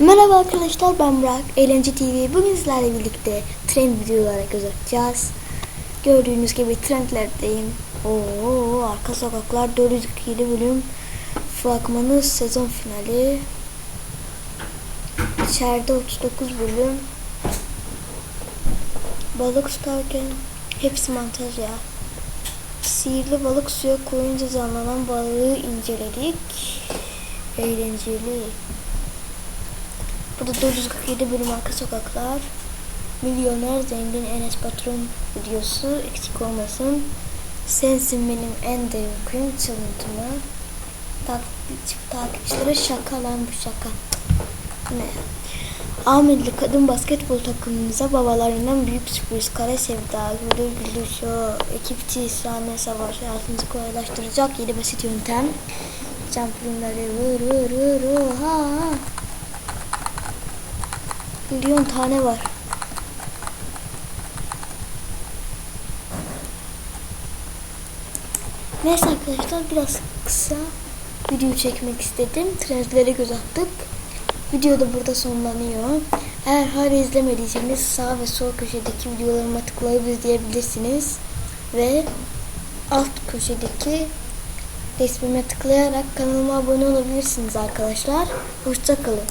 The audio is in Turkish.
Merhaba arkadaşlar ben Burak. Eğlence TV bugün sizlerle birlikte trend videolara göz atacağız Gördüğünüz gibi trendlerdeyim. Oo, Arka Sokaklar 407 bölüm Fragmanı sezon finali. İçeride 39 bölüm. Balık tutarken hepsi montaj ya. Sihirli balık suya koyunca canlanan balığı inceledik. Eğlenceli Burada 447 bölüm arka sokaklar. Milyoner zengin Enes Patron videosu eksik olmasın. Sensin benim en derin kuyum çalıntımı. Takipçi, takipçilere şaka lan bu şaka. Ne? Ahmetli kadın basketbol takımımıza babalarından büyük sürpriz kara sevda, güldür güldür show, ekipçi, sahne savaş hayatınızı kolaylaştıracak yedi basit yöntem. Jumpingleri vur vur vur ha ha. Milyon tane var. Neyse arkadaşlar biraz kısa video çekmek istedim. Trendlere göz attık. Video da burada sonlanıyor. Eğer hala izlemediyseniz sağ ve sol köşedeki videolarıma tıklayıp izleyebilirsiniz. Ve alt köşedeki resmime tıklayarak kanalıma abone olabilirsiniz arkadaşlar. Hoşçakalın.